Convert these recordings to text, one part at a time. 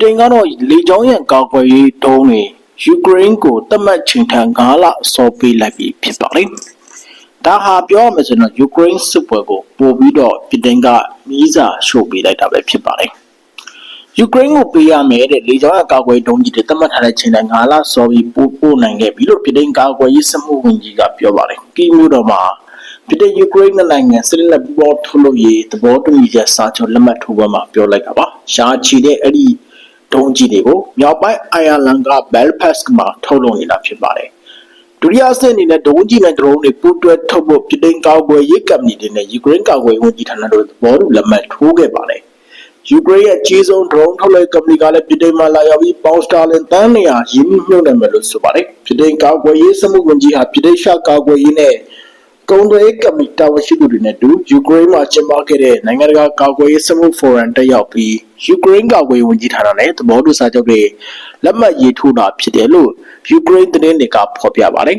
ဗြိတိန်ကတော့လေကြောင်းရန်ကာကွယ်ရေးဒုံးတွေယူကရိန်းကိုတတ်မှတ်ချိန်ထန်9လစောပေးလိုက်ပြီဖြစ်ပါတယ်။ဒါဟာပြောရမယ်ဆိုတော့ယူကရိန်းစစ်ပွဲကိုပို့ပြီးတော့ဗြိတိန်ကမီးစာရှို့ပေးလိုက်တာပဲဖြစ်ပါတယ်။ယူကရိန်းကိုပေးရမယ်တဲ့လေကြောင်းရန်ကာကွယ်ရေးဒုံးကြီးတွေတတ်မှတ်ထားတဲ့ချိန်ထန်9လစောပြီးပို့ပို့နိုင်ခဲ့ပြီလို့ဗြိတိန်ကာကွယ်ရေးစမှုဝန်ကြီးကပြောပါတယ်။ကီမျိုးတော်မှာပြည်ထောင်ယူကရိန်းနိုင်ငံစစ်လက်ပူပေါထုတ်လို့ရေးသဘောတူညီချက်စာချုပ်လက်မှတ်ထိုးပွဲမှာပြောလိုက်တာပါ။ရှားချီတဲ့အဲ့ဒီ ဒုံးကြီးတွေကိုမြောက်ပိုင်းအိုင်ယာလန်က Belfast မှာထုတ်လုပ်နေတာဖြစ်ပါတယ်။ဒုတိယအဆင့်အနေနဲ့ဒုံးကြီးနဲ့ဒရုန်းတွေပူးတွဲထုတ်ဖို့ပြည်ထောင်ကာကွယ်ရေးကမ္ဘာတွေနဲ့ယူကရိန်းကာကွယ်ရေးဝန်ကြီးဌာနတို့သဘောတူလက်မှတ်ထိုးခဲ့ပါတယ်။ယူကရိန်းရဲ့အကြီးဆုံးဒရုန်းထုတ်လုပ်ကုမ္ပဏီကလည်းပြည်ထောင်မှာလာရောက်ပြီးပေါင်စတာလင်တန်းနေရာရင်းနှီးမြှုပ်နှံမယ်လို့ဆိုပါတယ်။ပြည်ထောင်ကာကွယ်ရေးစမှုဝန်ကြီးဟာပြည်ထောင်ရှာကာကွယ်ရေးနဲ့ ကုန်သွယ်ရေးကမ္ဘာတာဝန်ရှိသူတွေနဲ့တူယူကရိန်းမှာကျင်းပခဲ့တဲ့နိုင်ငံတကာကာကွယ်ရေးစမှုဖိုရမ်တက်ရောက်ပြီးယူကရိန်းကာကွယ်ရေးဝန်ကြီးဌာနနဲ့သဘောတူစာချုပ်တွေလက်မှတ်ရေးထိုးတာဖြစ်တယ်လို့ယူကရိန်းသတင်းတွေကဖော်ပြပါတယ်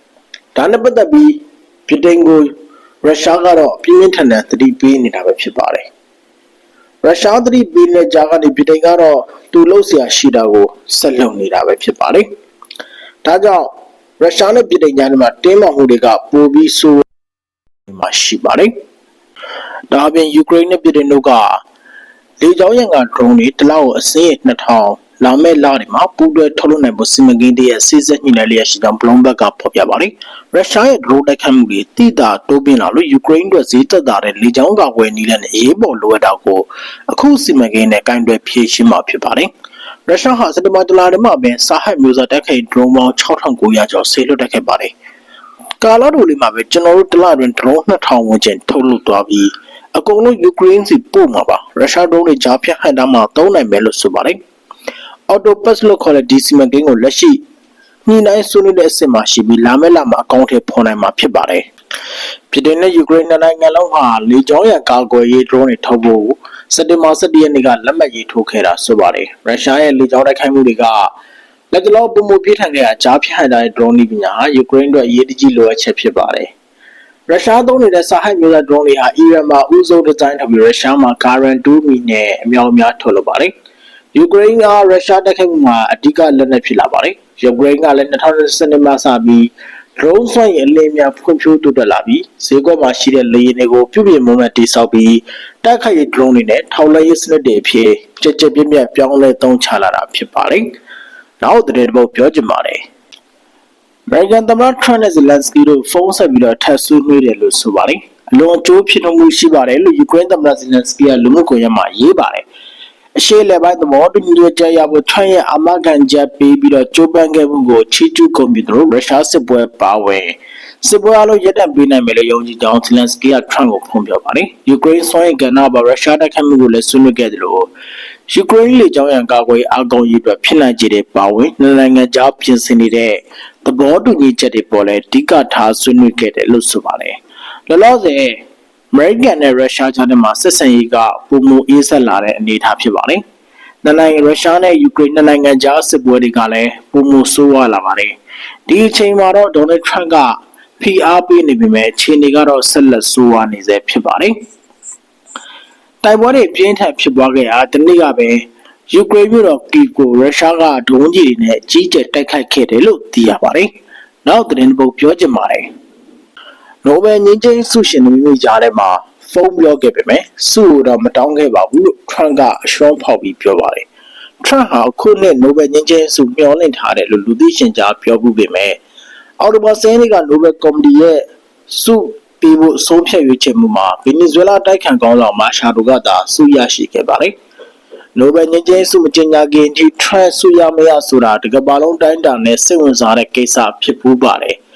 ။ဒါနဲ့ပတ်သက်ပြီးဗြိတိန်ကိုရုရှားကတော့ပြင်းပြင်းထန်ထန်သတိပေးနေတာပဲဖြစ်ပါတယ်။ရုရှားသတိပေးတဲ့ကြားကနေဗြိတိန်ကတော့သူ့လို့ဆရာရှိတာကိုဆက်လုပ်နေတာပဲဖြစ်ပါတယ်။ဒါကြောင့် ရုရှားနဲ့ပြည်ထိုင်ကြားမှာတင်းမာမှုတွေကပိုပြီးဆိုးမှာရှိပါတယ်။ဒါအပြင်ယူကရိန်းနဲ့ပြည်ထိုင်တို့ကလေကြောင်းရန်ကဒရုန်းတွေတလောက်အစင်း2000လာမဲ့လတွေမှာပူးတွဲထုတ်လုပ်နိုင်ဖို့စီမံကိန်းတည်းရဲ့စစ်စစ်ညှိနှိုင်းလျက်ရှိကြောင်းဘလုံဘက်ကဖော်ပြပါတယ်။ရုရှားရဲ့ဒရုန်းတိုက်ခိုက်မှုတွေတိတာတိုးပြင်းလာလို့ယူကရိန်းအတွက်ဈေးသက်သာတဲ့လေကြောင်းကာကွယ်နည်းလမ်းနဲ့အေးပေါ်လိုအပ်တာကိုအခုစီမံကိန်းနဲ့ကင်တွယ်ဖြည့်ရှင်းမှာဖြစ်ပါတယ်။ ရုရှားဟာစက်တဘာဒလာထဲမှာပင်စာဟတ်မျိုးစားတက်ခိုင်ဒရုန်းပေါင်း6900ကျော်ဆေးလွတ်တက်ခဲ့ပါတယ်။ကာလာတိုလေးမှာပဲကျွန်တော်တို့တလတွင်ဒရုန်း2000ဝန်းကျင်ထုတ်လုပ်သွားပြီးအကုန်လုံးယူကရိန်းစီပို့မှာပါ။ရုရှားဒရုန်းတွေကြားဖြတ်ဟန်တာမှာသုံးနိုင်မယ်လို့ဆိုပါတယ်။ Autopass လို့ခေါ်တဲ့ဒီစီမံကိန်းကိုလက်ရှိညှိနှိုင်းဆွေးနွေးတဲ့အဆင့်မှာရှိပြီးလာမယ့်လမှာအကောင့်ထဲဖော်နိုင်မှာဖြစ်ပါတယ်။ပြည်ထောင်နဲ့ယူကရိန်းနိုင်ငံလုံးဟာလေကြောင်းရန်ကာကွယ်ရေးဒရုန်းတွေထုတ်ဖို့ စက်တင်ဘာ17ရက်နေ့ကလက်မှတ်ရေးထိုးခဲ့တာဆိုပါတယ်ရုရှားရဲ့လေကြောင်းတိုက်ခိုက်မှုတွေကလက်တလောပုံမပြင်းထန်တဲ့အကြားဖြတ်ဟန်တဲ့ drone နည်းပညာဟာယူကရိန်းအတွက်အရေးတကြီးလိုအပ်ချက်ဖြစ်ပါတယ်ရုရှားသုံးနေတဲ့စာဟိုက်မျိုးသား drone တွေဟာအီရန်မှာဦးဆုံးဒီဇိုင်းထုတ်ပြီးရုရှားမှာ Karen 2မီနဲ့အများအများထုတ်လုပ်ပါတယ်ယူကရိန်းကရုရှားတိုက်ခိုက်မှုမှာအဓိကလက်နက်ဖြစ်လာပါတယ်ယူကရိန်းကလည်း2020မှာစပြီး drone ဆွမ်းရည်အလင်းများဖွံ့ဖြိုးတိုးတက်လာပြီးဈေးကွက်မှာရှိတဲ့လေယာဉ်တွေကိုပြုပြင်မွမ်းမံတိစောက်ပြီးတိုက်ခိုက်ရေး drone တွေနဲ့ထောက်လှမ်းရေးစနစ်တွေအဖြစ်ကြက်ကြက်ပြင်းပြပြောင်းလဲသုံးချလာတာဖြစ်ပါတယ်။နောက်တဲ့တစ်ပုတ်ပြောချင်ပါတယ်။ American သမ္မတ Trump နဲ့ Zelensky တို့ဖုန်းဆက်ပြီးတော့ထပ်ဆွေးနွေးတယ်လို့ဆိုပါတယ်။အလွန်အကျိုးဖြစ်မှုရှိပါတယ်လို့ Ukraine သမ္မတ Zelensky ကလူမှုကွန်ရက်မှာရေးပါတယ်။ အရှေ့လက်ပိုင်းသဘောတူညီချက်ရဖို့ Trump ရဲ့အာမခံချက်ပေးပြီးတော့ကြိုးပမ်းခဲ့မှုကိုချီးကျူးကုန်ပြီးတော့ရုရှားစစ်ပွဲပါဝင်စစ်ပွဲအလုံးရပ်တန့်ပေးနိုင်မယ်လို့ယုံကြည်ကြောင်းဇလန်စကီကထရန့်ကိုဖုံးပြောပါတယ်။ယူကရိန်းဆွမ်းရည်ကဏ္ဍမှာရုရှားတိုက်ခိုက်မှုကိုလည်းဆွေးနွေးခဲ့တယ်လို့ယူကရိန်းလေကြောင်းရန်ကာကွယ်အကောင့်ရေးအတွက်ဖြစ်နိုင်ခြေတွေပါဝင်နိုင်ငံကြားပြင်ဆင်နေတဲ့သဘောတူညီချက်တွေပေါ်လဲအဓိကထားဆွေးနွေးခဲ့တယ်လို့ဆိုပါတယ်။လောလောဆယ် အမေရိကန်နဲ့ရုရှားကြားထဲမှာဆက်ဆံရေးကပုံမအေးဆက်လာတဲ့အနေအထားဖြစ်ပါတယ်။နိုင်ငံရုရှားနဲ့ယူကရိန်းနိုင်ငံကြားစစ်ပွဲတွေကလည်းပုံမဆိုးဝါးလာပါတယ်။ဒီအချိန်မှာတော့ဒေါ်နယ်ထရန့်ကဖိအားပေးနေပေမဲ့အခြေအနေကတော့ဆက်လက်ဆိုးဝါးနေဆဲဖြစ်ပါတယ်။တိုက်ပွဲတွေပြင်းထန်ဖြစ်ပွားခဲ့တာဒီနေ့ကပဲယူကရိန်းမြို့တော်ကီကိုရုရှားကဒုံးကြီးတွေနဲ့ကြီးကျယ်တိုက်ခိုက်ခဲ့တယ်လို့သိရပါတယ်။နောက်သတင်းပုတ်ပြောချင်ပါတယ်။ နိုဘယ်ငြိမ်းချမ်းဆုရှင်တွေမျိုးကြားထဲမှာဖုန်းပြောခဲ့ပေမဲ့ဆုတော့မတောင်းခဲ့ပါဘူးလို့ထရန့်ကအရှုံးဖောက်ပြီးပြောပါတယ်။ထရန့်ဟာခုနှစ်နိုဘယ်ငြိမ်းချမ်းဆုမျှော်လင့်ထားတယ်လို့လူသိရှင်ကြားပြောမှုပေမဲ့အော်တိုဘာစင်းကနိုဘယ်ကော်မတီရဲ့စုပေးဖို့ဆုံးဖြတ်ရွေးချယ်မှုမှာဗင်နီဇွဲလားတိုက်ခံကောင်းဆောင်မာရှာဒိုကသာစုရရှိခဲ့ပါတယ်။နိုဘယ်ငြိမ်းချမ်းစုမတင်ညာခင်ဒီထရန့်စုရမရဆိုတာတကဘာလုံးတိုင်းတာနဲ့စိတ်ဝင်စားတဲ့ကိစ္စဖြစ်ပူးပါတယ်။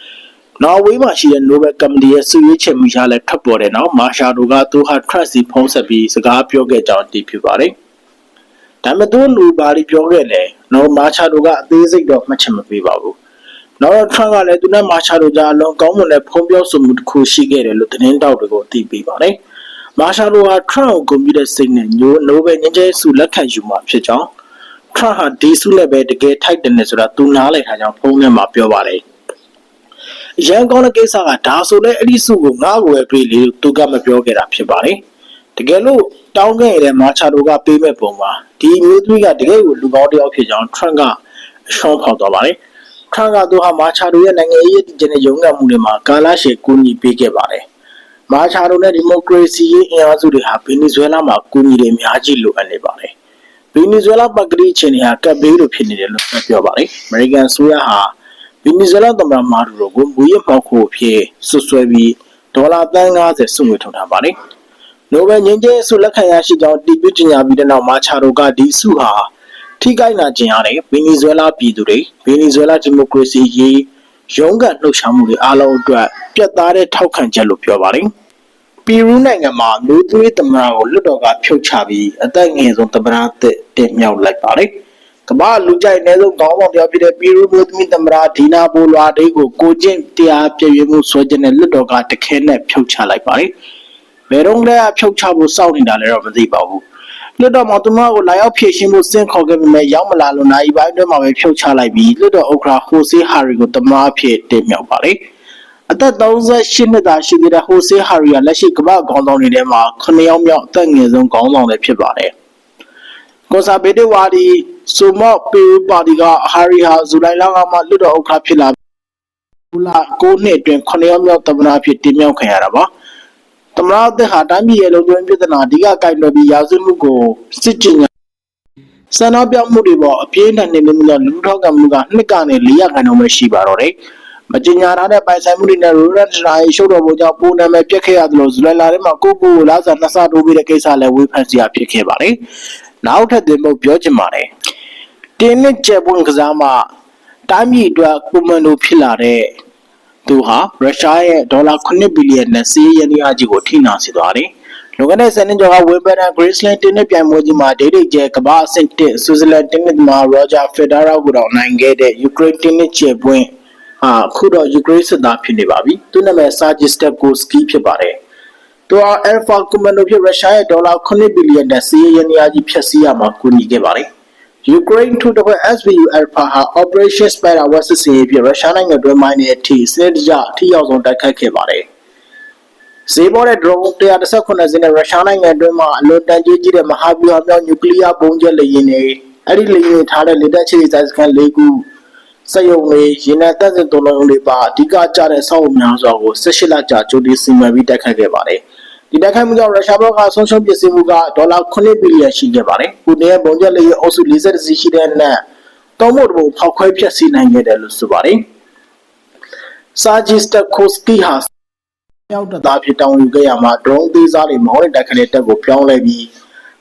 နော်ဝေးမှာရှိတဲ့နိုဘယ်ကော်မတီရဲ့စုရွေးချယ်မှုရလည်းထွက်ပေါ်တဲ့နောက်မာရှာဒိုကသူဟာထရက်စီဖုံးဆက်ပြီးစကားပြောခဲ့ကြောင်းတည်ဖြစ်ပါတယ်။ဒါပေမဲ့သူလူဘာတွေပြောခဲ့လဲနော်မာရှာဒိုကအသေးစိတ်တော့မှတ်ချက်မပေးပါဘူးနောက်တော့ထရန့်ကလည်းသူနဲ့မာရှာတို့ကြားအလွန်ကောင်းမွန်တဲ့ဖုံးပြောဆိုမှုတစ်ခုရှိခဲ့တယ်လို့သတင်းတောက်တွေကိုအသိပေးပါတယ်။မာရှာတို့ဟာထရန့်ကိုဂုဏ်ပြုတဲ့စိတ်နဲ့ညိုနိုဘယ်ငြိမ်းချမ်းဆုလက်ခံယူမှာဖြစ်ကြောင်းထရန့်ဟာဒီဆုလည်းပဲတကယ်ထိုက်တယ်နဲ့ဆိုတာသူနားလည်ထားကြောင်းဖုန်းထဲမှာပြောပါတယ်။ ရန်ကောင်းတဲ့ကိစ္စကဒါဆိုလဲအဲ့ဒီဆုကိုငါ့ကိုပဲတွေ့လေသူကမပြောခဲ့တာဖြစ်ပါတယ်။တကယ်လို့တောင်းခဲ့ရတဲ့မာချာတိုကပေးမဲ့ပုံမှာဒီမျိုးသမီးကတကယ်ကိုလူကောင်းတစ်ယောက်ဖြစ်ကြောင်းထရန့်ကအရှုံးဖောက်သွားပါတယ်ထရန့်ကသူဟာမာချာတိုရဲ့နိုင်ငံရေးတည်ကျတဲ့ရုံးကမှုတွေမှာကာလာရှေကူညီပေးခဲ့ပါတယ်မာချာတိုနဲ့ဒီမိုကရေစီရေးအင်အားစုတွေဟာဗင်နီဇွဲလားမှာကူညီတွေအများကြီးလိုအပ်နေပါတယ်ဗင်နီဇွဲလားပတ်ကတိအခြေအနေဟာကပ်ဘေးလိုဖြစ်နေတယ်လို့ပြောပါတယ်အမေရိကန်ဆိုရဟာ ဗင်နီဇွဲလားသမ္မတမာဒူရိုကိုမူရမောက်ဖို့အဖြစ်ဆွဆွဲပြီးဒေါ်လာသန်း90စုငွေထုတ်ထားပါတယ်နိုဘယ်ငြိမ်းချမ်းရေးဆုလက်ခံရရှိကြောင်းတည်ပြုကြေညာပြီးတဲ့နောက်မာချာရိုကဒီဆုဟာထိခိုက်နာကျင်ရတဲ့ဗင်နီဇွဲလားပြည်သူတွေဗင်နီဇွဲလားဒီမိုကရေစီရေးရုန်းကန်လှုပ်ရှားမှုတွေအားလုံးအတွက်ပြတ်သားတဲ့ထောက်ခံချက်လို့ပြောပါတယ်။ပီရူးနိုင်ငံမှာမျိုးသွေးသမ္မတကိုလွတ်တော်ကဖြုတ်ချပြီးအသက်ငယ်ဆုံးသမ္မတအသစ်တင်မြှောက်လိုက်ပါတယ်။ ကမ္ဘာလူကြိုက်နေဆုံးခေါင်းဆောင်တစ်ယောက်ဖြစ်တဲ့ပီရူးမျိုးသမီးသမ္မတဒီနာဘိုလွာဒေးကိုကိုကျင့်တရားပြည့်ရမှုဆွဲခြင်းနဲ့လွတ်တော်ကတခဲနဲ့ဖြုတ်ချလိုက်ပါတယ်။ဘယ်တော့လဲဖြုတ်ချဖို့စောင့်နေတာလဲတော့မသိပါဘူးလွတ်တော်မှာသူမကိုလာရောက်ဖြည့်ရှင်းဖို့စင့်ခေါ်ခဲ့ပေမဲ့ရောက်မလာလို့နိုင်ပိုင်းအတွင်းမှာပဲဖြုတ်ချလိုက်ပြီးလွတ်တော်ဥက္ကရာဟိုဆေးဟာရီကိုတမအဖြစ်တင်မြှောက်ပါလေအသက်38နှစ်သာရှိသေးတဲ့ဟိုဆေးဟာရီကလက်ရှိကမ္ဘာခေါင်းဆောင်တွေထဲမှာ9ယောက်မြောက်အသက်ငယ်ဆုံးခေါင်းဆောင်လည်းဖြစ်ပါတယ်ကွန်ဆာဗေးတစ်ဝါဒီ ဆိုမော့ပီရူပါတီကဟာရီဟာဇူလိုင်လကမှလွတ်တော်ဥက္ကရာဖြစ်လာဘူးလာ9နှစ်အတွင်း9ယောက်မြောက်သမ္မတအဖြစ်တင်မြှောက်ခံရတာပါသမရအသစ်ဟာတိုင်းပြည်ရဲ့လုံခြုံရေးပြဿနာအဓိကကိုင်တွယ်ပြီးရာဇဝတ်မှုကိုစစ်ကြင်ညာစံတော်ပြောင်းမှုတွေပေါ်အပြင်းထန်နေမှုကြောင့်လူထောက်ကမှုကနှစ်ကနေ၄ရာခိုင်နှုန်းပဲရှိပါတော့တယ်။မကြင်ညာထားတဲ့ပိုင်ဆိုင်မှုတွေနဲ့ရိုရန်ဒရာရေးရှုပ်တော်ပုံကြောင့်ပုံနာမည်ပြက်ခဲ့ရသလိုဇူလိုင်လထဲမှာကိုကိုကိုလာစားနှစ်ဆတိုးပြီးတဲ့ကိစ္စလည်းဝေဖန်စရာဖြစ်ခဲ့ပါတယ်။နောက်ထပ်တင်ဖို့ပြောချင်ပါတယ်။ တင်းနစ်ကျက်ပွင့်ကစားမှာတိုင်းပြည်အတွက်ကွန်မန်ဒိုဖြစ်လာတဲ့သူဟာရုရှားရဲ့ဒေါ်လာ9ဘီလီယံနဲ့စီးရဲရင်းအားကြီးကိုထိနာစေသွားတယ်။လွန်ခဲ့တဲ့ဆယ်နှစ်ကျော်ကဝင်ဘယ်ဒန်ဂရေးစလန်တင်းနစ်ပြိုင်ပွဲကြီးမှာဒိတ်ဒိတ်ကျဲကမ္ဘာအဆင့်1ဆွစ်ဇာလန်တင်းနစ်မှာရောဂျာဖက်ဒါရာကိုတော့နိုင်ခဲ့တဲ့ယူကရိန်းတင်းနစ်ကျဲပွင့်ဟာအခုတော့ယူကရိန်းစစ်သားဖြစ်နေပါပြီ။သူ့နာမည်ဆာဂျစ်စတက်ကိုစကီဖြစ်ပါတယ်။သူဟာအယ်ဖာကွန်မန်ဒိုဖြစ်ရုရှားရဲ့ဒေါ်လာ9ဘီလီယံနဲ့စီးရဲရင်းအားကြီးဖျက်ဆီးရမှာကူညီခဲ့ပါတယ်။ Ukraine ထူတပွဲ SBU Alpha ဟာ Operation Spider ဝက်စစ်စင်ရေးဖြင့်ရုရှားနိုင်ငံတွင်းမိုင်းတဲ့အထိစနစ်တကျအထိရောက်ဆုံးတိုက်ခိုက်ခဲ့ပါတယ်။ဈေးပေါ်တဲ့ drone 118စင်းနဲ့ရုရှားနိုင်ငံတွင်းမှာအလွန်တန်ကြေးကြီးတဲ့မဟာဗျူဟာမြောက်နျူကလ িয়ার ပုံကျက်လေယာဉ်တွေအဲ့ဒီလေယာဉ်တွေထားတဲ့လေတပ်ချီဆိုင်စခန်း၄ခုစက်ရုံတွေရေနံတပ်စင်တုံးလုံးတွေပါအဓိကကျတဲ့ဆောက်အုံများစွာကို18လကြာကြိုတင်စီမံပြီးတိုက်ခိုက်ခဲ့ပါတယ်။ ဒီတိုက်ခိုက်မှုကြောင့်ရုရှားဘက်ကဆုံးရှုံးပစ္စည်းမှုကဒေါ်လာ9ဘီလီယံရှိခဲ့ပါတယ်။ပူတင်ရဲ့ပုံကျက်လေယာဉ်အုပ်စု40စီးရှိတဲ့နဲ့တောင်းမို့တဘုံဖောက်ခွဲဖျက်ဆီးနိုင်ခဲ့တယ်လို့ဆိုပါတယ်။စာဂျီစတက်ကိုစကီဟာမြောက်တသားဖြစ်တောင်းယူခဲ့ရမှာ drone သေးစားတွေမောင်းတဲ့တိုက်ခိုက်တဲ့တပ်ကိုပြောင်းလဲပြီး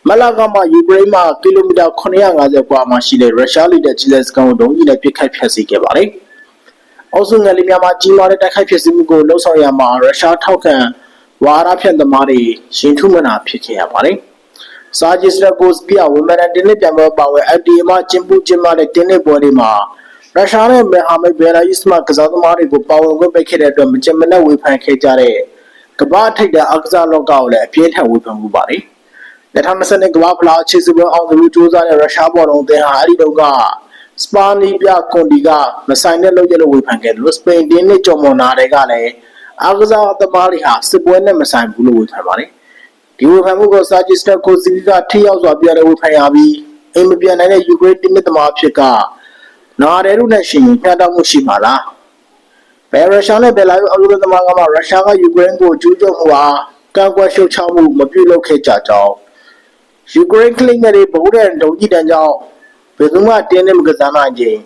မလာကမှာယူကရိန်းမှာကီလိုမီတာ950ကွာမှာရှိတဲ့ရုရှားလိတဲ့ဂျီလက်စကန်ကိုဒုံးကြီးနဲ့ပစ်ခတ်ဖျက်ဆီးခဲ့ပါတယ်။အောက်စုငယ်လေးများမှာကြီးမားတဲ့တိုက်ခိုက်ဖျက်ဆီးမှုကိုလှုံ့ဆော်ရမှာရုရှားထောက်ခံ ဝါရဖြန့်သမားတွေရင်ထုမနာဖြစ်ခဲ့ရပါတယ်။စာဂျစ်စတက်ကိုစကီယာဝီမန်တင်းနစ်ပြန်ပွဲပါဝဲ FTA မှာကျင်းပကျင်းပတဲ့တင်းနစ်ပွဲတွေမှာရုရှားနဲ့မဟာမိတ်ဘယ်လာရုစ်မှကစားသမားတွေကိုပါဝင်ခွင့်ပေးခဲ့တဲ့အတွက်မကြင်မနဲ့ဝေဖန်ခဲ့ကြတဲ့ကမ္ဘာထိပ်တဲ့အားကစားလောကကိုလည်းအပြင်းထန်ဝေဖန်မှုပါတယ်။2020ကမ္ဘာဖလားအခြေစပွဲအောင်သူစူးစမ်းတဲ့ရုရှားဘောလုံးအသင်းဟာအဲ့ဒီတော့ကစပါနီပြကွန်ဒီကမဆိုင်တဲ့လုပ်ရလို့ဝေဖန်ခဲ့တယ်လို့စပိန်တင်းနဲ့ကျော်မွန်နာတွေကလည်း အားကစားသမားတွေဟာစစ်ပွဲနဲ့မဆိုင်ဘူးလို့ဝေဖန်ပါတယ်။ဒီဝေဖန်မှုကိုစာဂျစ်စတက်ကိုစီကထိရောက်စွာပြတဲ့ဝေဖန်ရပြီးအိမ်မပြန်နိုင်တဲ့ယူကရိန်းတင်းနစ်သမားဖြစ်ကနားရဲတို့နဲ့ရှင်ရင်ပြတ်တော့မှုရှိပါလားဘယ်ရုရှားနဲ့ဘယ်လာရုအလူသမားကမှရုရှားကယူကရိန်းကိုကျူးကျော်မှုဟာကန့်ကွက်ရှုတ်ချမှုမပြုလုပ်ခဲ့ကြကြောင်းယူကရိန်းကလင်းငယ်တွေဗုဒ္ဓံဒုံကြီးတန်းကြောင့်ဘယ်သူမှတင်းနေမကစားနိုင်ခြင်း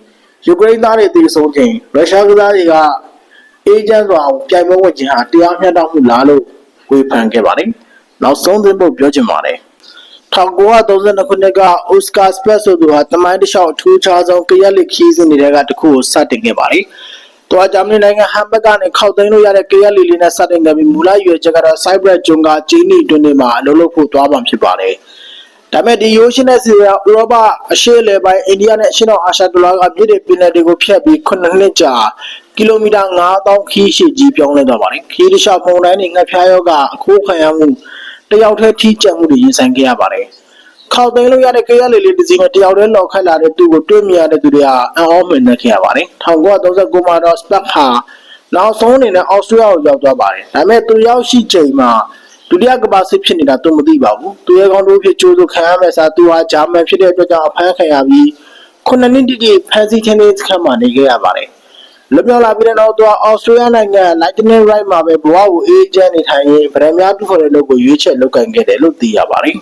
ယူကရိန်းသားတွေတည်ဆုံးခြင်းရုရှားကစားတွေက အေဂျင့်စွာပြိုင်ပွဲဝင်ခြင်းဟာတရားမျှတမှုလားလို့ဝေဖန်ခဲ့ပါတယ်နောက်ဆုံးသင်းဖို့ပြောချင်ပါတယ်1932ခုနှစ်ကအိုစကာစပက်ဆိုသူဟာတမိုင်းတစ်လျှောက်အထူးခြားဆုံးကရက်လက်ခီးစဉ်တွေကတစ်ခုကိုစတင်ခဲ့ပါတယ်။တွာဂျာမနီနိုင်ငံဟမ်ဘတ်ကနေခောက်သိမ်းလို့ရတဲ့ကရက်လီလေးနဲ့စတင်ခဲ့ပြီးမူလရွယ်ချက်ကတော့ဆိုက်ဘရက်ဂျွန်ကဂျီနီတွင်တွေမှာအလုပ်လုပ်ဖို့သွားမှာဖြစ်ပါတယ်။ဒါပေမဲ့ဒီရိုးရှင်းတဲ့စီကဥရောပအရှေ့လေပိုင်းအိန္ဒိယနဲ့အရှေ့တောင်အာရှဒေသကပြည်တဲ့ပင်လယ်တွေကိုဖြတ်ပြီး9နှစ်ကြာ ကီလိုမီတာ9000ခီးရှိကြီးပြောင်းလဲသွားပါတယ်။ခီးတစ်လျှောက်ပုံတိုင်းတွေငှက်ဖျားရောကအခိုးခံရမှုတယောက်တည်းထိကြက်မှုတွေရင်ဆိုင်ခဲ့ရပါတယ်။ခောက်သိမ်းလို့ရတဲ့ကရလေးလေးတစ်စီးနဲ့တယောက်တည်းလောက်ခတ်လာတဲ့သူ့ကိုတွေ့မြင်ရတဲ့သူတွေဟာအံ့ဩမှန်နေခဲ့ရပါတယ်။1939မှာတော့စပက်ဟာနောက်ဆုံးအနေနဲ့အော်စတြေးလျကိုရောက်သွားပါတယ်။ဒါပေမဲ့သူရောက်ရှိချိန်မှာဒုတိယကမ္ဘာစစ်ဖြစ်နေတာသူမသိပါဘူးသူရဲ့ကောင်းတို့ဖြစ်ကြိုးစုခံရမယ်ဆိုသူဟာဂျာမန်ဖြစ်တဲ့အတွက်ကြောင့်အဖမ်းခံရပြီးခုနှစ်နှစ်တိတိဖမ်းဆီးခြင်းလေးစခန်းမှာနေခဲ့ရပါတယ် လွတ်မြောက်လာပြီးတဲ့နောက်သူကအော်စတြေးလျနိုင်ငံ Lightning Right မှာပဲဘဝကိုအေးချမ်းနေထိုင်ရင်းဗရမများတူခေါ်တဲ့လုပ်ကိုရွေးချယ်လုပ်ကိုင်ခဲ့တယ်လို့သိရပါတယ်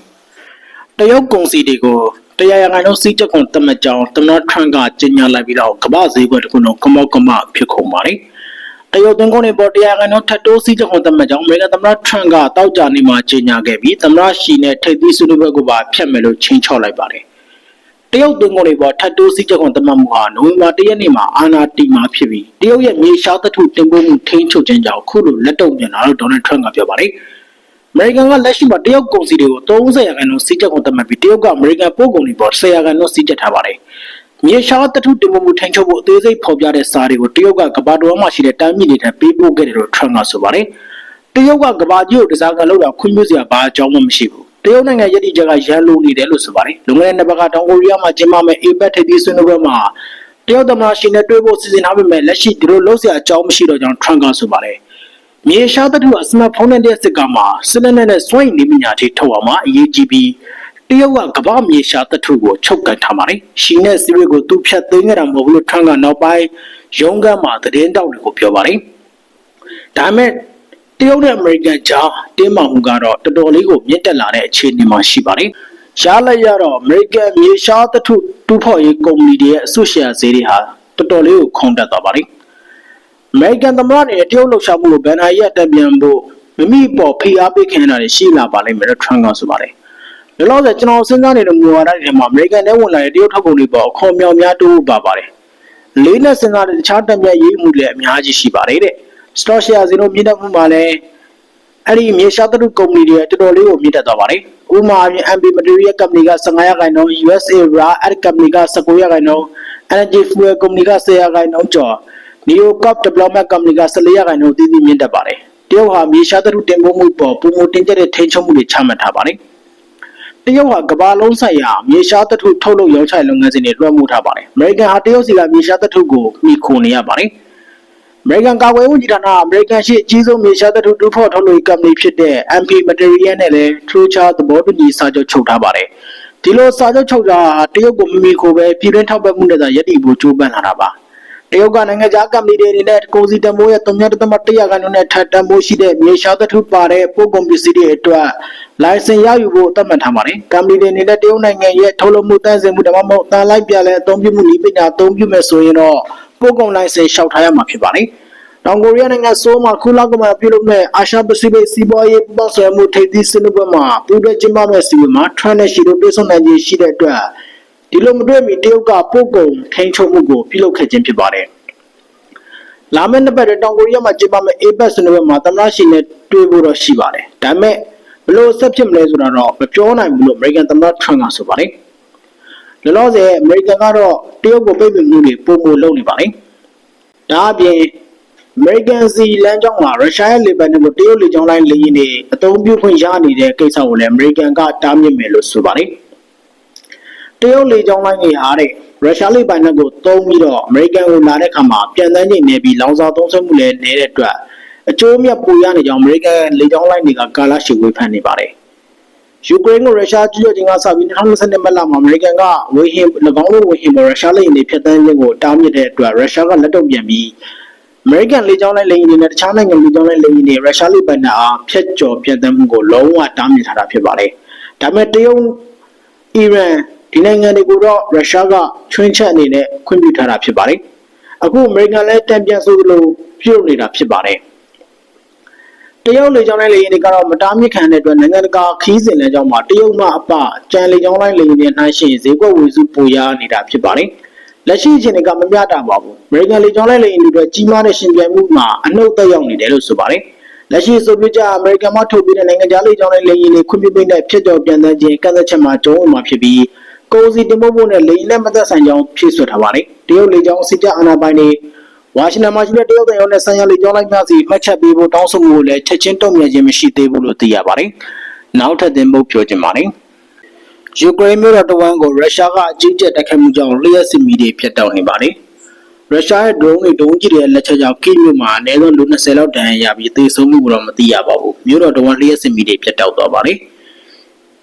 တရုတ်ကုန်စီတွေကိုတရားရဂိုင်လုံးစီးချက်ကုန်တမတ်ကြောင်သမ္မတထရန့်ကကြေညာလိုက်ပြီးတော့ကမ္ဘာဈေးကွက်တစ်ခုလုံးကမောက်ကမဖြစ်ကုန်ပါတယ်တရုတ်သွင်းကုန်တွေပေါ်တရားကန်တော့ထပ်တိုးစီးချက်ကုန်တမတ်ကြောင်အမေရိကန်သမ္မတထရန့်ကတောက်ကြနေမှာကြေညာခဲ့ပြီးသမ္မတရှီနဲ့ထိပ်သီးဆွေးနွေးပွဲကိုပါဖျက်မယ်လို့ချင်းချောက်လိုက်ပါတယ် တရုတ်သွင်းကုန်တွေပေါ်ထပ်တိုးစီးချက်ကုန်တမတ်မှုဟာနိုဝင်ဘာ၁ရက်နေ့မှာအာဏာတည်မှာဖြစ်ပြီးတရုတ်ရဲ့မြေရှားသတ္ထုတင်ပို့မှုထိန်းချုပ်ခြင်းကြောင့်ခုလိုလက်တုံ့ပြန်လာလို့ဒေါ်နယ်ထရန့်ကပြောပါတယ်အမေရိကန်ကလက်ရှိမှာတရုတ်ကုန်စည်တွေကို30ရာခိုင်နှုန်းစီးချက်ကုန်တတ်မှတ်ပြီးတရုတ်ကအမေရိကန်ပို့ကုန်တွေပေါ်10ရာခိုင်နှုန်းစီးချက်ထားပါတယ်။မြေရှားတထုတင်မှုမှုထိန်ချုပ်ဖို့အသေးစိတ်ဖော်ပြတဲ့စာတွေကိုတရုတ်ကကမ္ဘာတော်မှာရှိတဲ့တိုင်းပြည်တွေထံပေးပို့ခဲ့တယ်လို့ထရန့်ကဆိုပါတယ်။တရုတ်ကကမ္ဘာကြီးကိုတစားကန်လောက်တာခွင့်ပြုစရာဘာအကြောင်းမှမရှိဘူး။ တရုတ်နိုင်ငံရည်တည်ချက်ကရန်လိုနေတယ်လို့ဆိုပါတယ်။လွန်ခဲ့တဲ့နှစ်ပတ်ကတောင်ကိုရီးယားမှာကျင်းပမဲ့ APEC ထိပ်သီးဆွေးနွေးပွဲမှာတရုတ်သမ္မတရှီနဲ့တွေ့ဖို့စီစဉ်ထားပေမဲ့လက်ရှိသူတို့လှုပ်ရှားအကြောင်းမရှိတော့ကြောင်းထရန့်ကဆိုပါတယ်။မြေရှားသတ္ထုအစမတ်ဖုန်းနဲ့တဲ့စစ်ကမှာစစ်လက်နဲ့နဲ့စွန့်ရင်နေပညာထိထုတ်အောင်မှာအရေးကြီးပြီးတရုတ်ကကမ္ဘာမြေရှားသတ္ထုကိုချုပ်ကန်ထားပါတယ်။ရှီနဲ့စီရီကိုသူဖြတ်သိမ်းခဲ့တာမဟုတ်ဘူးလို့ထရန့်ကနောက်ပိုင်းရုံးခန်းမှာသတင်းတောက်တွေကိုပြောပါတယ်။ဒါပေမဲ့ တရုတ်နဲ့အမေရိကန်ကြားတင်းမာမှုကတော့တော်တော်လေးကိုမြင့်တက်လာတဲ့အခြေအနေမှာရှိပါတယ်။ရှားလိုက်ရတော့အမေရိကန်မြေရှားသတ္ထုတူးဖော်ရေးကုမ္ပဏီတွေရဲ့အဆုရှယ်ဈေးတွေဟာတော်တော်လေးကိုခုန်တက်သွားပါတယ်။အမေရိကန်သမ္မတနဲ့တရုတ်လှုပ်ရှားမှုကိုဘန်နာရီကတက်ပြန်ဖို့မမိပေါ်ဖိအားပေးခံရတာတွေရှိလာပါလိမ့်မယ်လို့ထရန့်ကဆိုပါတယ်။လောလောဆယ်ကျွန်တော်စဉ်းစားနေတဲ့မျိုးဝါဒတွေထဲမှာအမေရိကန်နဲ့ဝင်လာတဲ့တရုတ်ထုတ်ကုန်တွေပေါ်အခွန်မြောင်များတိုးပါပါတယ်။လေးနဲ့စဉ်းစားတဲ့တခြားတံပြတ်ရေးမှုတွေလည်းအများကြီးရှိပါတယ်တဲ့။ stock share ဇီရိုမြင့်တက်မှုမှာလည်းအဲ့ဒီမြေရှားသတ္တုကုမ္ပဏီတွေတော်တော်လေးကိုမြင့်တက်သွားပါတယ်။ဥပမာအပြင် MP Material Company က15ရာခိုင်နှုန်း USA Raw Ad Company က19ရာခိုင်နှုန်း Energy Fuel Company က10ရာခိုင်နှုန်းကျော် Neo Corp Development Company က14ရာခိုင်နှုန်းတည်တည်မြင့်တက်ပါတယ်။တရုတ်ဟာမြေရှားသတ္တုတင်ပို့မှုပေါ်ပုံမတင်ကျတဲ့ထိန်းချုပ်မှုတွေချမှတ်ထားပါတယ်။တရုတ်ဟာကမ္ဘာလုံးဆိုင်ရာမြေရှားသတ္တုထုတ်လုပ်ရောင်းချလုပ်ငန်းစဉ်တွေလွှမ်းမိုးထားပါတယ်။အမေရိကန်ဟာတရုတ်စီကမြေရှားသတ္တုကိုမှီခိုနေရပါတယ်။ အမေရိကန်ကာကွယ်ရေးဝန်ကြီးဌာနကအမေရိကန်ရှိအကြီးဆုံးမြေရှားသတ္တုတူဖော်ထုတ်လုပ်ရေးကုမ္ပဏီဖြစ်တဲ့ MP Material နဲ့လည်းထရူချာသဘောတူညီစာချုပ်ချုပ်ထားပါတယ်။ဒီလိုစာချုပ်ချုပ်တာဟာတရုတ်ကိုမမီခိုပဲပြည်တွင်းထောက်ပံ့မှုနဲ့သာရည်တည်ဖို့ကြိုးပမ်းလာတာပါ။တရုတ်ကနိုင်ငံခြားကုမ္ပဏီတွေအနေနဲ့ကုန်စည်တန်ဖိုးရဲ့3.1ရာခိုင်နှုန်းနဲ့ထပ်တန်ဖိုးရှိတဲ့မြေရှားသတ္တုပါတဲ့ပို့ကုန်ပစ္စည်းတွေအတွက်လိုင်စင်ရယူဖို့သတ်မှတ်ထားပါတယ်။ကုမ္ပဏီတွေအနေနဲ့တရုတ်နိုင်ငံရဲ့ထုတ်လုပ်မှုတန်းစင်မှုဒါမှမဟုတ်တန်လိုက်ပြလဲအသုံးပြုမှုနည်းပညာအသုံးပြုမယ်ဆိုရင်တော့ ပို့ကုန်လိုင်စင်လျှောက်ထားရမှာဖြစ်ပါတယ်။တောင်ကိုရီးယားနိုင်ငံဆိုးမှာခုလောက်ကမှပြုလုပ်မဲ့အာရှပစိဖိတ်စီးပွားရေးပူးပေါင်းဆောင်ရွက်မှုထိပ်သီးဆွေးနွေးပွဲမှာပူးတွဲကျင်းပမဲ့စီဝေမှာထရန့်နဲ့ရှီတို့တွေ့ဆုံနိုင်ခြင်းရှိတဲ့အတွက်ဒီလိုမတွေ့မီတရုတ်ကပို့ကုန်ထိန်းချုပ်မှုကိုပြုလုပ်ခဲ့ခြင်းဖြစ်ပါတယ်။လာမယ့်နှစ်ပတ်တွင်တောင်ကိုရီးယားမှာကျင်းပမဲ့ APEC ဆွေးနွေးပွဲမှာသမ္မတရှီနဲ့တွေ့ဖို့တော့ရှိပါတယ်။ဒါပေမဲ့ဘလို့ဆက်ဖြစ်မလဲဆိုတာတော့မပြောနိုင်ဘူးလို့အမေရိကန်သမ္မတထရန့်ကဆိုပါတယ်။ လောလောဆယ်အမေရိကန်ကတော့တရုတ်ကိုပိတ်ပင်မှုတွေပုံမလုပ်နေပါတယ်။ဒါအပြင် American စီလမ်းကြောင်းမှာရုရှားရဲ့လေပန်တွေကိုတရုတ်လေကြောင်းလိုင်းလေယာဉ်တွေအသုံးပြုခွင့်ရနေတဲ့ကိစ္စကိုလည်း American ကတားမြစ်မယ်လို့ဆိုပါတယ်။တရုတ်လေကြောင်းလိုင်းတွေဟာတဲ့ရုရှားလေပန်တွေကိုသုံးပြီးတော့ American ကိုလာတဲ့အခါမှာပြန်တန်းချိန်နေပြီးလောင်စာသုံးစွဲမှုလည်းနေတဲ့အတွက်အကျိုးမြတ်ပိုရနေကြောင်း American လေကြောင်းလိုင်းတွေကကာလရှည်ဝေဖန်နေပါတယ်။ ယူကရိန်းကိုရုရှားကျူးကျော်ခြင်းကစပြီး2022မတ်လမှာအမေရိကန်ကဝေဟင်၎င်းတို့ဝေဟင်ပေါ်ရုရှားလေယာဉ်တွေဖျက်ဆီးခြင်းကိုတားမြစ်တဲ့အတွက်ရုရှားကလက်တုံ့ပြန်ပြီးအမေရိကန်လေကြောင်းလိုင်းလေယာဉ်တွေနဲ့တခြားနိုင်ငံလေကြောင်းလိုင်းလေယာဉ်တွေရုရှားလေပိုင်နက်အားဖျက်ကျော်ပြတ်သိမ်းမှုကိုလုံးဝတားမြစ်ထားတာဖြစ်ပါတယ်။ဒါပေမဲ့တရုတ်အီရန်ဒီနိုင်ငံတွေကိုတော့ရုရှားကချွင်းချက်အနေနဲ့ခွင့်ပြုထားတာဖြစ်ပါတယ်။အခုအမေရိကန်လည်းတံပြန်ဆိုလိုပြုတ်နေတာဖြစ်ပါတယ်။ တရုတ်လေကြောင်းလိုင်းလေယာဉ်တွေကတော့မတားမြစ်ခံတဲ့အတွက်နိုင်ငံတကာခီးစဉ်လမ်းကြောင်းမှာတရုတ်မှအပကြံလေကြောင်းလိုင်းလေယာဉ်တွေနှိုင်းယှဉ်ဈေးကွက်ဝေစုပိုရနေတာဖြစ်ပါတယ်။လက်ရှိအချိန်တွေကမမျှတာပါဘူး။ American လေကြောင်းလိုင်းလေယာဉ်တွေအတွက်ကြီးမားတဲ့ရှင်ပြိုင်မှုမှာအနှုတ်သက်ရောက်နေတယ်လို့ဆိုပါတယ်။လက်ရှိဆိုပြကြ American မှာထုတ်ပေးတဲ့နိုင်ငံခြားလေကြောင်းလိုင်းလေယာဉ်တွေခွင့်ပြုပေးတဲ့ဖြစ်တော်ပြန်တန်းခြင်းကန့်သက်ချက်မှာတုံးမှာဖြစ်ပြီးကုန်စည်တင်ပို့ဖို့နဲ့လေယာဉ်နဲ့မသက်ဆိုင်ကြောင်းဖြည့်ဆွတ်ထားပါတယ်။တရုတ်လေကြောင်းစစ်ကြအာဏာပိုင်တွေ ဝါရှင်တန်မှာရှိတဲ့တရုတ်နိုင်ငံနဲ့ဆန်ရလေကြောင်းလိုင်းများစီမှတ်ချက်ပေးဖို့တောင်းဆိုမှုကိုလည်းချက်ချင်းတုံ့ပြန်ခြင်းမရှိသေးဘူးလို့သိရပါတယ်။နောက်ထပ်တင်ဖို့ပြောချင်ပါတယ်။ယူကရိန်းမြို့တော်တဝမ်းကိုရုရှားကအကြီးကျယ်တိုက်ခိုက်မှုကြောင့်လျှက်စစ်မီတွေဖျက်တောက်နေပါတယ်ရုရှားရဲ့ drone တွေဒုံးကြီးတွေရဲ့လက်ချက်ကြောင့်ကိမြို့မှာအနည်းဆုံးလူ20လောက်ဒဏ်ရာရပြီးသေဆုံးမှုကိုတော့မသိရပါဘူးမြို့တော်တဝန်လျှက်စစ်မီတွေပြတ်တောက်သွားပါတယ်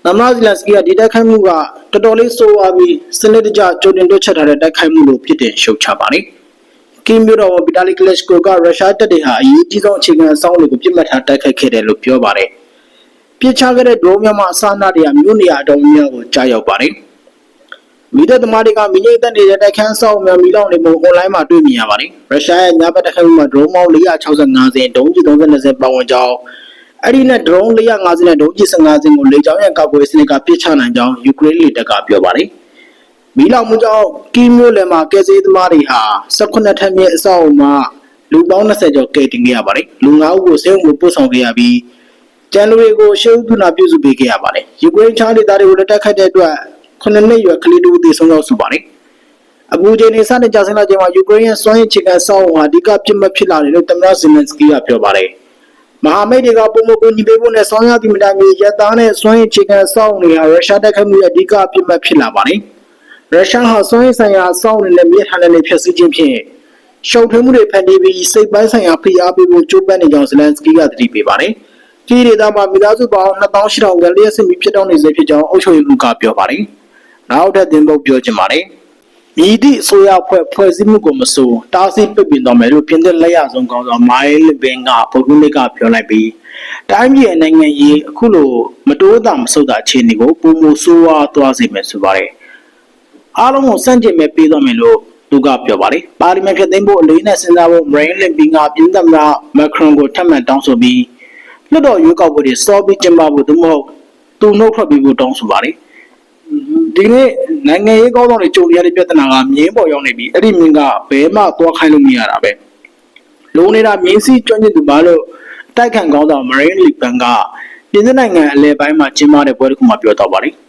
သမ္မတဇီလန်စကီကဒီတိုက်ခိုက်မှုကတော်တော်လေးဆိုးဝါးပြီးစနစ်တကျကြိုတင်တွက်ချက်ထားတဲ့တိုက်ခိုက်မှုလို့ဖြစ်တင်ရှုတ်ချပါတယ် ကင်းမြို့တော်ဝန်ဗီတာလီကလက်စကိုကရုရှားတပ်တွေဟာအရေးကြီးဆုံးအခြေခံအဆောက်အအုံတွေကိုပြစ်မှတ်ထားတိုက်ခိုက်ခဲ့တယ်လို့ပြောပါတယ်ပြစ်ချခဲ့တဲ့ drone များမှအစားအနာတွေကမြို့နေရာအတော်များများကိုကြားရောက်ပါတယ်မိသက်သမားတွေကမိငိမ့်သက်နေတဲ့တိုက်ခန်းဆောင်များမိလောင်နေမှု online မှာတွေ့မြင်ရပါတယ်ရုရှားရဲ့ညဘက်တိုက်ခိုက်မှုမှာ drone ပေါင်း465စင်ဒုံးကြီး32စင်ပါဝင်ကြောင်းအဲ့ဒီနဲ့ drone 450နဲ့ဒုံးကြီး15စင်ကိုလေကြောင်းရန်ကောက်ကွယ်စနစ်ကပစ်ချနိုင်ကြောင်းယူကရိန်းလေတပ်ကပြောပါတယ် မီလောင်မှုကြောင့်ကီးမျိုးလယ်မှာကယ်ဆယ်သမားတွေဟာ18ထပ်မြင့်အဆောက်အအုံမှာလူပေါင်း20ကျော်ကယ်တင်ခဲ့ရပါတယ်လူ9ဦးကိုဆေးရုံကိုပို့ဆောင်ခဲ့ရပြီးကျန်လူတွေကိုရှေးဥဒနာပြုစုပေးခဲ့ရပါတယ်ယူကရိန်းချားဒေသတွေကိုလက်တက်ခတ်တဲ့အတွက်9နှစ်ရွယ်ကလေးတူသေဆုံးတော့ဆိုပါတယ်အပူချိန်နေစတဲ့ကြာစင်လာချိန်မှာယူကရိန်းရဲ့စွမ်းရည်ချေကန်ဆောက်အုံဟာအဓိကပြစ်မှတ်ဖြစ်လာတယ်လို့သမ္မတဇီလန်စကီကပြောပါတယ်မဟာမိတ်တွေကပုံမကိုညီပေးဖို့နဲ့ဆောင်းရသည့်မတိုင်မီရသားနဲ့စွမ်းရည်ချေကန်ဆောက်အုံတွေဟာရုရှားတိုက်ခိုက်မှုရဲ့အဓိကပြစ်မှတ်ဖြစ်လာပါတယ် ရုရှားဟာစွမ်းရည်ဆိုင်ရာအဆောက်အုံတွေနဲ့မြေထားတဲ့ဖျက်ဆီးခြင်းဖြင့်ရှုပ်ထွေးမှုတွေဖန်တီးပြီးစိတ်ပိုင်းဆိုင်ရာဖိအားပေးဖို့ကြိုးပမ်းနေကြောင်းဇလန်စကီကသတိပေးပါတယ်။ဒီဒေသမှာမိသားစုပေါင်း2800ခန့်လျှက်စစ်မီဖြစ်တောင်းနေစေဖြစ်ကြောင်းအုပ်ချုပ်ရေးမှူးကပြောပါတယ်။နောက်ထပ်တင်ပုတ်ပြောချင်ပါတယ်။မြည်သည့်အစိုးရဖွဲ့ဖွဲ့စည်းမှုကိုမစိုးတားဆီးပစ်ပင်တော်မယ်လို့ပြင်သစ်လက်ရဆုံးကောင်းဆောင်မိုင်းလဘင်ကဗုဒ္ဓနေ့ကပြောလိုက်ပြီးတိုင်းပြည်နိုင်ငံရေးအခုလိုမတိုးတာမဆုတ်တာအခြေအနေကိုပုံမဆိုးဝါးသွားစေမယ်ဆိုပါတယ်။ အားလုံးကိုစန့်ကျင်မဲ့ပေးတော်မယ်လို့သူကပြောပါတယ်။ပါလီမန်ဖြစ်သိမ်းဖို့အလေးနဲ့စဉ်းစားဖို့မရိန်းလင်ဘင်ကပြည်သမ္မတမက်ခရွန်ကိုထပ်မံတောင်းဆိုပြီးလွှတ်တော်ရွေးကောက်ပွဲတွေစောပြီးကျင်းပဖို့သို့မဟုတ်သူနှုတ်ထွက်ပြီးဖို့တောင်းဆိုပါတယ်။ဒီနေ့နိုင်ငံရေးကောင်းဆောင်တွေကြုံရတဲ့ပြဿနာကမြင်းပေါ်ရောက်နေပြီးအဲ့ဒီမြင်းကဘယ်မှသွားခိုင်းလို့မရတာပဲ။လုံးနေတာမြင်းစီကျွမ်းကျင်သူဘာလို့တိုက်ခံကောင်းဆောင်မရိန်းလီဘန်ကပြည်သူနိုင်ငံအလဲပိုင်းမှာကျင်းပတဲ့ပွဲတစ်ခုမှာပြောတော့ပါတယ်။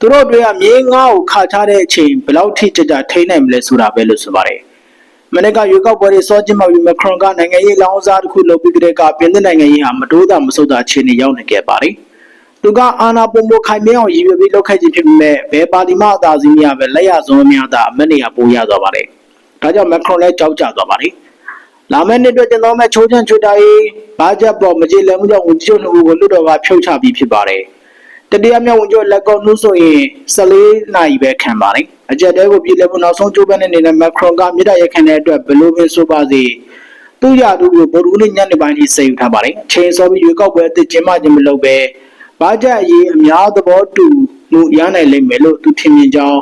သူတို့တွေကမြေငါ့ကိုခါချတဲ့အချိန်ဘယ်လောက်ထိကြကြထိနိုင်မလဲဆိုတာပဲလို့ဆိုပါတယ်။မနေ့ကရွေးကောက်ပွဲတွေစောကျင်းပပြီးမက်ခရွန်ကနိုင်ငံရေးလောင်းစားတစ်ခုလုပ်ပြီးတဲ့ကပြည်သူနိုင်ငံရေးဟာမတိုးတာမဆုတ်တာအခြေအနေရောက်နေခဲ့ပါတယ်။သူကအာနာပုံမခိုင်မြဲအောင်ရည်ရွယ်ပြီးလုပ်ခဲ့ခြင်းဖြစ်ပေမဲ့ဘယ်ပါတီမှအသာစီးမရပဲလက်ရစွန်းများသာအမတ်နေရပိုးရသွားပါတယ်။ဒါကြောင့်မက်ခရွန်လည်းကြောက်ကြသွားပါတယ်။လာမယ့်နှစ်အတွက်ကျင်းသောမဲ့ချိုးချမ်းချွေတာရေးဘာဂျက်ပေါ်မကြေလည်မှုကြောင့်ဝန်ကြီးချုပ်နှစ်ဦးကိုလွတ်တော်ကဖြုတ်ချပြီးဖြစ်ပါတယ်။ တတိယမြောက်ဝန်ကြီးချုပ်လက်ကောနှုဆိုရင်14နာရီပဲခံပါတယ်။အကြက်တဲကိုပြည်လဲဖို့နောက်ဆုံးကြိုးပမ်းနေတဲ့မက်ခရွန်ကမြေတားရက်ခံတဲ့အတွက်ဘယ်လိုပဲဆိုပါစေသူ့ရသူကိုဗိုလ်တူးလေးညနေပိုင်းထိစိတ်ယူထားပါတယ်။အချိန်စောပြီးရွေးကောက်ပွဲအသစ်ကျင်းပခြင်းမလုပ်ပဲဘာဂျက်အရေးအများသဘောတူမှုရနိုင်လိမ့်မယ်လို့သူထင်မြင်ကြောင်း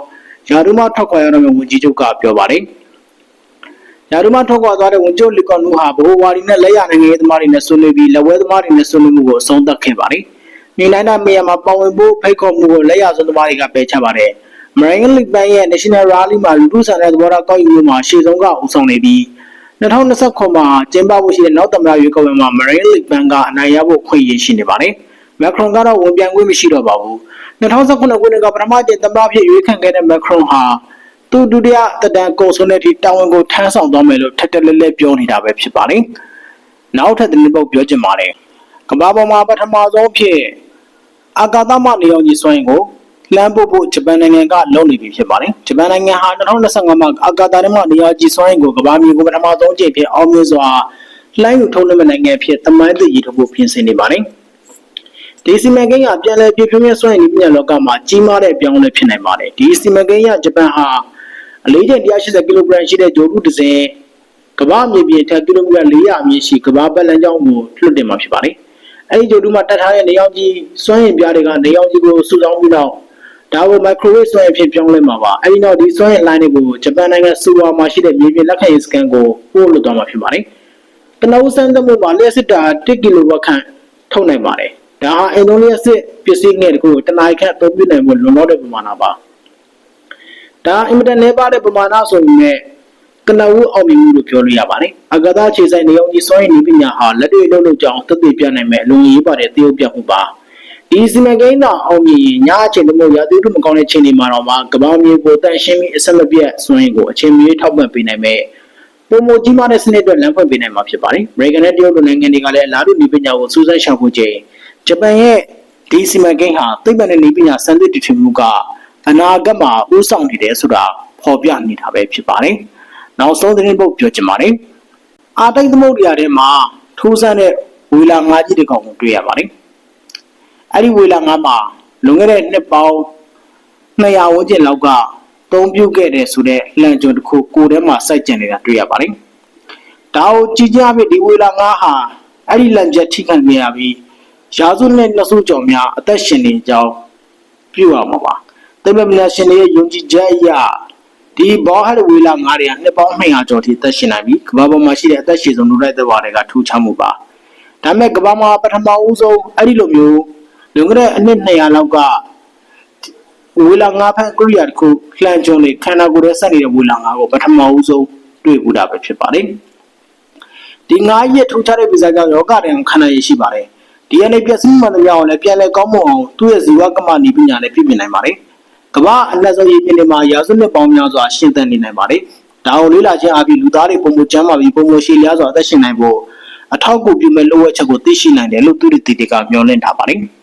ယာရုမထောက်ခွာရတော့မယ့်ဝန်ကြီးချုပ်ကပြောပါတယ်။ရာထူးမှထုတ်ခွာသွားတဲ့ဝန်ချုပ်လီကွန်နူဟာဘိုးဝါဒီနဲ့လက်ရနိုင်ငံရေးသမားတွေနဲ့ဆွေးနွေးပြီးလက်ဝဲသမားတွေနဲ့ဆွေးနွေးမှုကိုအဆုံးသတ်ခဲ့ပါတယ်။ နေနိုင်တဲ့မေယာမှာပါဝင်ဖို့ဖိတ်ခေါ်မှုကိုလက်ရဆုံးသမားတွေကပယ်ချပါတယ်။ Marine League Bank ရဲ့ National Rally မှာလူထုဆန္ဒသဘောထားကောက်ယူမှုမှာရှေ့ဆုံးကဦးဆောင်နေပြီး2029မှာကျင်းပဖို့ရှိတဲ့နောက်သမ္မတရွေးကောက်ပွဲမှာ Marine League Bank ကအနိုင်ရဖို့ခွင့်ရရှိနေပါတယ်။ Macron ကတော့ဝန်ပြန်ခွင့်မရှိတော့ပါဘူး။2019ခုနှစ်ကပထမကျင်းသမ္မတဖြစ်ရွေးခံခဲ့တဲ့ Macron ဟာသူဒုတိယတဒံကုံဆုံးတဲ့အထိတာဝန်ကိုထမ်းဆောင်သွားမယ်လို့ထက်တက်လဲလဲပြောနေတာပဲဖြစ်ပါတယ်။နောက်ထပ်သတင်းပုတ်ပြောချင်ပါတယ်။ကမ္ဘာပေါ်မှာပထမဆုံးဖြစ် အာကာသမှနေအောင်ကြီးစွမ်းရင်ကိုလမ်းပို့ဖို့ဂျပန်နိုင်ငံကလုပ်နေပြီဖြစ်ပါတယ်။ဂျပန်နိုင်ငံဟာ2025မှာအာကာသထဲမှာနေရာကြီးစွမ်းရင်ကိုကမ္ဘာမြေကိုပထမဆုံးကြိမ်ဖြစ်အောင်မြင်စွာလှမ်းယူထုတ်လွှင့်မဲ့နိုင်ငံဖြစ်သမိုင်းသစ်ရည်ထုတ်ဖို့ပြင်ဆင်နေပါတယ်။ဒီစီမံကိန်းကပြန်လည်ပြည့်ဖြိုးမြဲစွမ်းရည်နည်းပညာလောကမှာကြီးမားတဲ့အပြောင်းအလဲဖြစ်နိုင်ပါတယ်။ဒီစီမံကိန်းကဂျပန်ဟာအလေးချိန်180ကီလိုဂရမ်ရှိတဲ့ဂျိုရုတစ်စင်ကမ္ဘာမြေပြင်ထက်ကီလိုမီတာ400အမြင့်ရှိကမ္ဘာပတ်လမ်းကြောင်းကိုလွှတ်တင်မှာဖြစ်ပါတယ်။ အဲဒီဂျိုရုမှာတက်ထားတဲ့နေအောင်ကြီးစွမ်းရည်ပြားတွေကနေအောင်ကြီးကိုစုဆောင်းပြီးတော့ဒါကို microwave စွမ်းရည်ဖြစ်ပြောင်းလဲမှာပါ။အဲဒီနောက်ဒီစွမ်းရည် line တွေကိုဂျပန်နိုင်ငံစူဝါမှာရှိတဲ့မြေပြင်လက်ခံရေးစကန်ကိုပို့လို့သွားမှာဖြစ်ပါတယ်။ကနဦးစမ်းသပ်မှုမှာလျှက်စစ်တာ1ကီလိုဝက်ခန့်ထုတ်နိုင်ပါတယ်။ဒါဟာအင်ဒိုနီးရှားပစ္စည်းငယ်တခုကိုတနအီခန့်အသုံးပြုနိုင်ဖို့လုံလောက်တဲ့ပမာဏပါ။ဒါအင်မတန်နှဲပါတဲ့ပမာဏဆိုပေမဲ့ ကနဦးအောင်မြင်မှုလို့ပြောလို့ရပါတယ်။အကသာခြေဆိုင်နေအောင်ကြီးစွမ်းရည်နည်းပညာဟာလက်တွေ့လုပ်လို့ကြောင်းသက်သေပြနိုင်မဲ့အလွန်ရေးပါတဲ့တရုတ်ပြမှုပါ။ဒီစီမံကိန်းသာအောင်မြင်ရင်ညအချိန်တမို့ရာသီဥတုမကောင်းတဲ့ချိန်တွေမှာတော့မှကမ္ဘာမြေကိုတန့်ရှင်းပြီးအဆက်မပြတ်စွမ်းရည်ကိုအချိန်မီထောက်ပံ့ပေးနိုင်မဲ့ပုံမကြီးမားတဲ့စနစ်အတွက်လမ်းဖွင့်ပေးနိုင်မှာဖြစ်ပါတယ်။ American နဲ့တရုတ်လိုနိုင်ငံတွေကလည်းအလားတူနည်းပညာကိုစူးစမ်းရှာဖွေခြင်းဂျပန်ရဲ့ဒီစီမံကိန်းဟာသိပ္ပံနဲ့နည်းပညာစံသစ်တည်ထွင်မှုကအနာဂတ်မှာဥဆောင်နေတယ်ဆိုတာဖော်ပြနေတာပဲဖြစ်ပါတယ်။ နောက်ဆုံးသတင်းပုတ်ပြောချင်ပါတယ်အာတိတ်သမုဒ္ဒရာထဲမှာထိုးဆန်းတဲ့ဝေလာငါးကြီးတစ်ကောင်ကိုတွေ့ရပါတယ်အဲ့ဒီဝေလာငါးမှာလွန်ခဲ့တဲ့နှစ်ပေါင်း200ဝန်းကျင်လောက်ကသုံးပြုတ်ခဲ့တဲ့ဆိုတဲ့လန့်ကျွန်းတစ်ခုကိုယ်ထဲမှာစိုက်ကျင်နေတာတွေ့ရပါတယ်ဒါကိုကြည်ကြပြီဒီဝေလာငါးဟာအဲ့ဒီလန့်ချက်ထိခံခဲ့ရပြီးရာစုနဲ့နှစ်စုကျော်များအသက်ရှင်နေကြောင်းပြုရမှာပါတမန်မြတ်ရှင်ရဲ့ယုံကြည်ချက်အရ ဒီဘောဟရဝေလာငါးတွေကနှစ်ပေါင်း200ကျော်ထိအသက်ရှင်နိုင်ပြီကမ္ဘာပေါ်မှာရှိတဲ့အသက်ရှင်ဆုံးလူလိုက်တဲ့ဘဝတွေကထူးခြားမှုပါဒါပေမဲ့ကမ္ဘာမှာပထမဦးဆုံးအဲ့ဒီလိုမျိုးလွန်ခဲ့တဲ့အနှစ်200လောက်ကဝေလာငါးဖန်ကရိယာတစ်ခုလှန်ကြုံနေခန္ဓာကိုယ်ရဲ့ဆက်နေတဲ့ဝေလာငါးကိုပထမဦးဆုံးတွေ့ဘူးတာပဲဖြစ်ပါတယ်ဒီငါးရက်ထူးခြားတဲ့ဗီဇာကြောင့်ယောဂတဲ့ခန္ဓာရည်ရှိပါတယ် DNA ပြည့်စုံမှန်သမျှကိုလည်းပြန်လဲကောင်းမွန်အောင်သူ့ရဲ့ဇီဝကမ္မနီပညာနဲ့ပြည်ပြင်နိုင်ပါတယ်။ ကမ္ဘာအနက်ဆုံးရည်ပြင်တွေမှာရာစုနှစ်ပေါင်းများစွာရှင်းသန်နေနိုင်ပါတယ်။ဒါကိုလေးလာခြင်းအပြင်လူသားတွေပုံမကျမ်းမာပြီးပုံမရှည်လျားစွာအသက်ရှင်နိုင်ဖို့အထောက်အကူပြုမဲ့လိုအပ်ချက်ကိုသိရှိနိုင်တယ်လို့သူတို့တီတီကမျှော်လင့်ထားပါတယ်။